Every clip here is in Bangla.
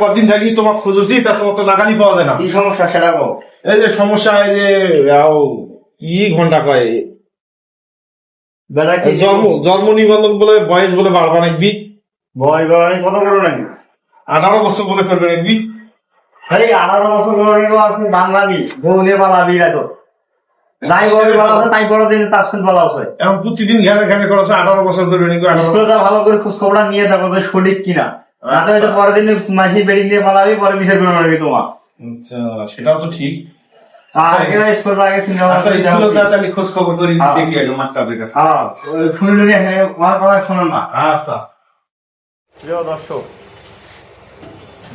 কদিন থাকি তোমার খুঁজছি তা তোমার তো লাগানি পাওয়া যায় না। কি সমস্যা সেটা এই যে সমস্যা এই যে কি ঘণ্টা কয়? জন্ম জন্ম নিবন্ধন বলে বয়স বলে বাড়বা নাকবি বয় গড়ানি কত করো নাকি? আঠারো বছর বলে করবে নাকবি এই আঠারো বছর গড়ানি আপনি বাংলাবি বউ নিয়ে রাখো যাই গড়ি বলা আছে তাই বড় দিন তার সঙ্গে বলা আছে এখন প্রতিদিন ঘ্যানে ঘ্যানে করেছে আঠারো বছর করবে নাকি? ভালো করে খোঁজ খবরটা নিয়ে দেখো সঠিক কিনা। হয়তো পরের দিন মাসি বেডিং দিয়ে পালাবি পরে বিচার করে তোমার। আচ্ছা সেটাও তো ঠিক। আচ্ছা খোঁজ খবর করি হ্যাঁ। দেখি মাস্টারদের কাছে। হ্যাঁ আমার কথা শোনো না। আচ্ছা। প্রিয় দর্শক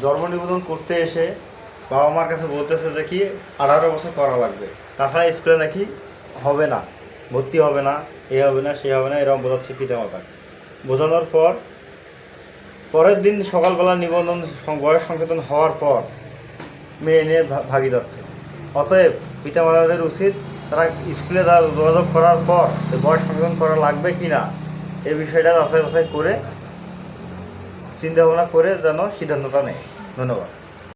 জন্ম নিবেদন করতে এসে বাবা মার কাছে বলতেছে যে কি আঠারো বছর করা লাগবে। তাছাড়া স্কুলে নাকি হবে না ভর্তি হবে না এ হবে না সে হবে না এরকম বোঝাচ্ছে পিতা মাতা বোঝানোর পর পরের দিন সকালবেলা নিবন্ধন বয়স সংশোধন হওয়ার পর মেয়ে নিয়ে ভাগি যাচ্ছে অতএব পিতামাতাদের উচিত তারা স্কুলে যোগাযোগ করার পর বয়স সংশোধন করা লাগবে কি না এই বিষয়টা যাচাই বাছাই করে চিন্তা ভাবনা করে যেন সিদ্ধান্তটা নেয়। ধন্যবাদ।